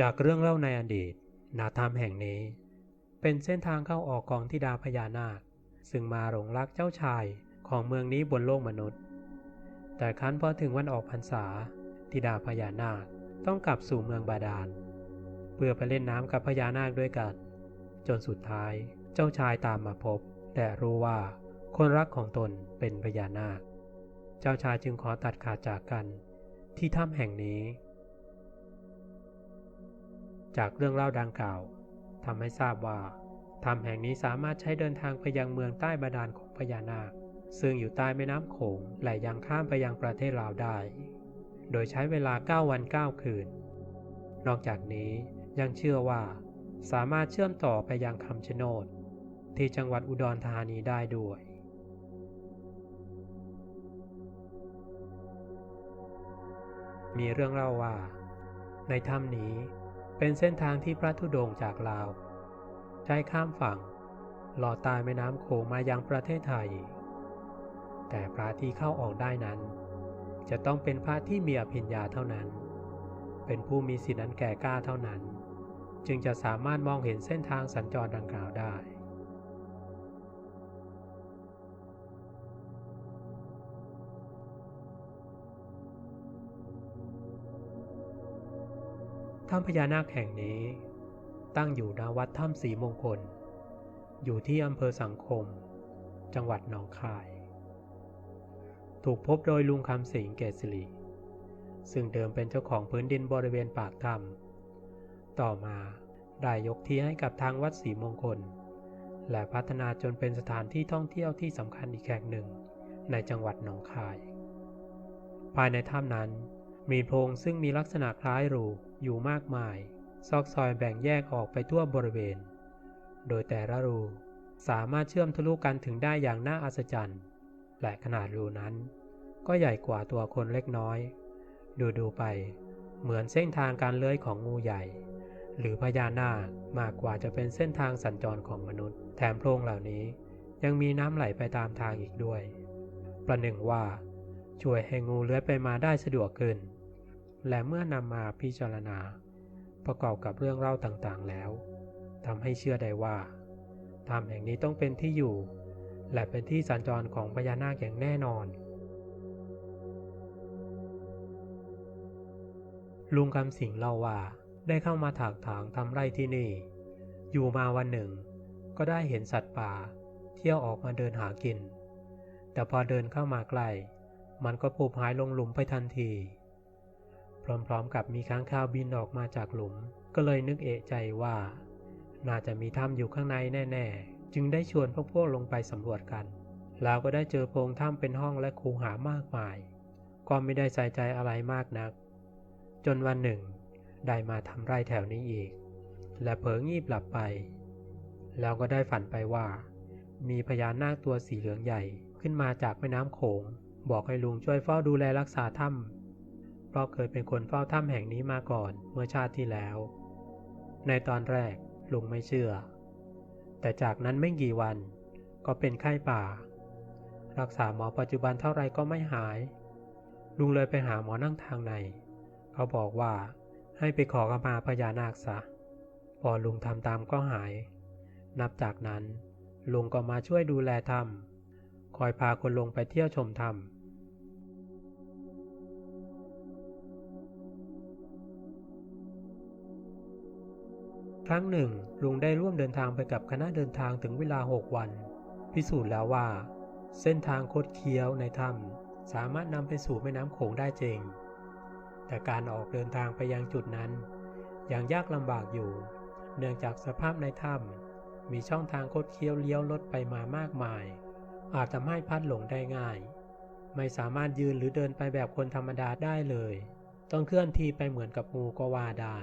จากเรื่องเล่าในอดีต นาธรรมแห่งนี้ เป็นเส้นทางเข้าออกของธิดาพญานาค ซึ่งมาหลงรักเจ้าชายของเมืองนี้บนโลกมนุษย์ แต่ครั้นพอถึงวันออกพรรษาธิดาพญานาคต้องกลับสู่เมืองบาดาล เพื่อไปเล่นน้ำกับพญานาคด้วยกัน จนสุดท้ายเจ้าชายตามมาพบ แต่รู้ว่าคนรักของตนเป็นพญานาค เจ้าชายจึงขอตัดขาดจากกัน ที่ถ้ำแห่งนี้ จากเรื่องเล่าดังกล่าวทำให้ทราบว่าถ้ำแห่งนี้สามารถใช้เดินทางไปยังเมืองใต้บาดาลของพญานาค ซึ่งอยู่ใต้แม่น้ำโขงและยังข้ามไปยังประเทศลาวได้ โดยใช้เวลา 9 วัน 9 คืน นอกจากนี้ยังเชื่อว่า สามารถเชื่อมต่อไปยังคำชะโนด ที่จังหวัดอุดรธานีได้ด้วยมีเรื่องเล่าว่า ในถ้ำนี้ เป็นเส้นทางที่พระธุดงค์จากลาว ใช้ข้ามฝั่งหลอดตายแม่น้ำโขงมายังประเทศไทย แต่พระที่เข้าออกได้นั้น จะต้องเป็นพระที่มีอภิญญาเท่านั้น เป็นผู้มีสิทธิอันแก่กล้าเท่านั้น จึงจะสามารถมองเห็นเส้นทางสัญจรดังกล่าวได้ ถ้ำพญานาคแห่งนี้ ตั้งอยู่ณวัดถ้ำสีมงคล อยู่ที่อำเภอสังคม จังหวัดหนองคาย ถูกพบโดยลุงคำสิงเกษริซึ่งเดิมเป็นเจ้าของพื้นดินบริเวณปากถ้ำต่อมาได้ยกที่ให้กับทางวัดศรีมงคล และพัฒนาจนเป็นสถานที่ท่องเที่ยวที่สำคัญอีกแห่งหนึ่งในจังหวัดหนองคาย ภายในถ้ำนั้นมีโพรงซึ่งมีลักษณะคล้ายรู อยู่มากมาย ซอกซอยแบ่งแยกออกไปทั่วบริเวณ โดยแต่ละรูสามารถเชื่อมทะลุกันถึงได้อย่างน่าอัศจรรย์ และขนาดรูนั้น ก็ใหญ่กว่าตัวคนเล็กน้อย ดูดูไป เหมือนเส้นทางการเลื้อยของงูใหญ่ หรือพญานาคมากกว่าจะเป็นเส้นทางสัญจรของมนุษย์ แถมโพรงเหล่านี้ยังมีน้ำไหลไปตามทางอีกด้วย ประหนึ่งว่า ช่วยให้งูเลื้อยไปมาได้สะดวกขึ้น และเมื่อนำมาพิจารณา ประกอบกับเรื่องเล่าต่างๆแล้วทำให้เชื่อได้ว่าถ้ำแห่งนี้ต้องเป็นที่อยู่ และเป็นที่สัญจรของพญานาคอย่างแน่นอน ลุงคำสิงเล่าว่าได้เข้ามาถากถางทำไร่ที่นี่ อยู่มาวันหนึ่ง ก็ได้เห็นสัตว์ป่า เที่ยวออกมาเดินหากิน แต่พอเดินเข้ามาใกล้ มันก็ปูหายลงหลุมไปทันที พร้อมๆ กับมีค้างคาวบินออกมาจากหลุม ก็เลยนึกเอะใจว่า น่าจะมีถ้ำอยู่ข้างในแน่ๆ จึงได้ชวนพวกพวกลงไปสำรวจกัน แล้วก็ได้เจอโพรงถ้ำเป็นห้องและคูหามากมาย ก็ไม่ได้ใส่ใจอะไรมากนัก จนวันหนึ่ง ได้มาทำไร่แถวนี้อีก และเผลองีบหลับไป แล้วก็ได้ฝันไปว่า มีพญานาคตัวสีเหลืองใหญ่ขึ้นมาจากแม่น้ำโขง บอกให้ลุงช่วยเฝ้าดูแลรักษาถ้ำ เพราะเคยเป็นคนเฝ้าถ้ำแห่งนี้มาก่อนเมื่อชาติที่แล้ว ในตอนแรกลุงไม่เชื่อ แต่จากนั้นไม่กี่วัน ก็เป็นไข้ป่า รักษาหมอปัจจุบันเท่าไรก็ไม่หาย ลุงเลยไปหาหมอนั่งทางใน เขาบอกว่าให้ไปขอขมาพญานาคซะพอลุงทำตามก็หาย นับจากนั้นลุงก็มาช่วยดูแลถ้ำคอยพาคนลงไปเที่ยวชมถ้ำ ครั้งหนึ่งลุงได้ร่วมเดินทางไปกับคณะเดินทางถึงเวลา 6 วัน พิสูจน์แล้วว่า เส้นทางคดเคี้ยวในถ้ำสามารถนำไปสู่แม่น้ำโขงได้จริง แต่การออกเดินทางไปยังจุดนั้น ยังยากลำบากอยู่ เนื่องจากสภาพในถ้ำมีช่องทางคดเคี้ยวเลี้ยวรถไปมามากมาย อาจทำให้พลัดหลงได้ง่าย ไม่สามารถยืนหรือเดินไปแบบคนธรรมดาได้เลย ต้องเคลื่อนที่ไปเหมือนกับงูก็ว่าได้